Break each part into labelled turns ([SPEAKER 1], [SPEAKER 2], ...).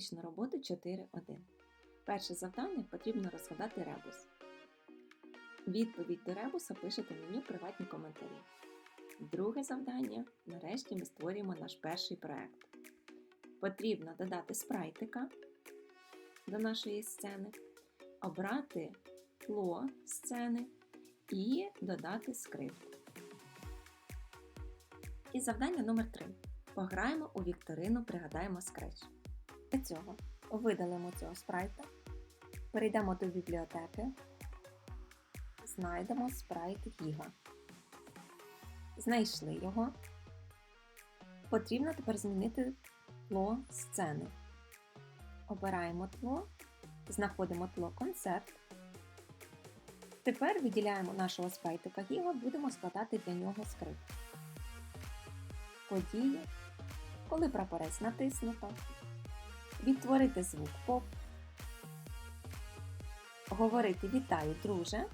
[SPEAKER 1] Математична робота 4.1. Перше завдання потрібно розгадати ребус. Відповідь до ребуса пишете мені приватні коментарі. Друге завдання. Нарешті ми створюємо наш перший проект. Потрібно додати спрайтика до нашої сцени, обрати тло сцени і додати скрипт. І завдання номер 3. Пограємо у вікторину, пригадаємо скреч. Для цього видалимо цього спрайта, перейдемо до бібліотеки, знайдемо спрайт Гіга. Знайшли його. Потрібно тепер змінити тло сцени. Обираємо тло, знаходимо тло концерт. Тепер виділяємо нашого спрайтика Гіга, будемо складати для нього скрипт. Події, коли прапорець натиснуто, відтворити звук поп, говорити Вітаю, друже.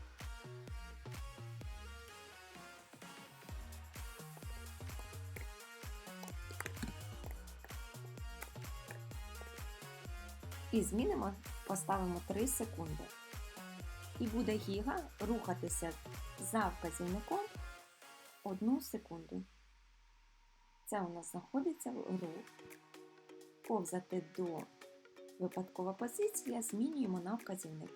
[SPEAKER 1] І змінимо, поставимо 3 секунди. І буде гіга рухатися за вказівником 1 секунду. Це у нас знаходиться рух. Повзати до випадкова позиція, змінюємо на вказівник.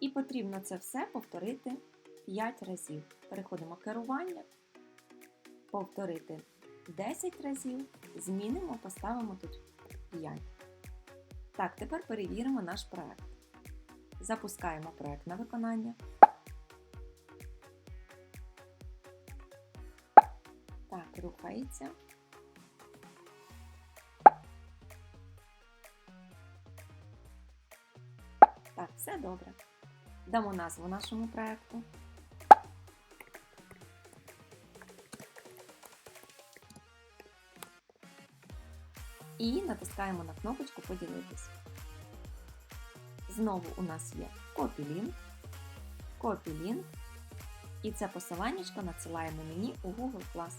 [SPEAKER 1] І потрібно це все повторити 5 разів. Переходимо керування, повторити 10 разів, змінимо, поставимо тут 5. Так, тепер перевіримо наш проект. Запускаємо проект на виконання. Так, рухається. Все добре. Дамо назву нашому проекту. І натискаємо на кнопочку Поділитись. Знову у нас є Copy-Link, Copy-Link, і це посиланнячко надсилаємо мені у Google Class.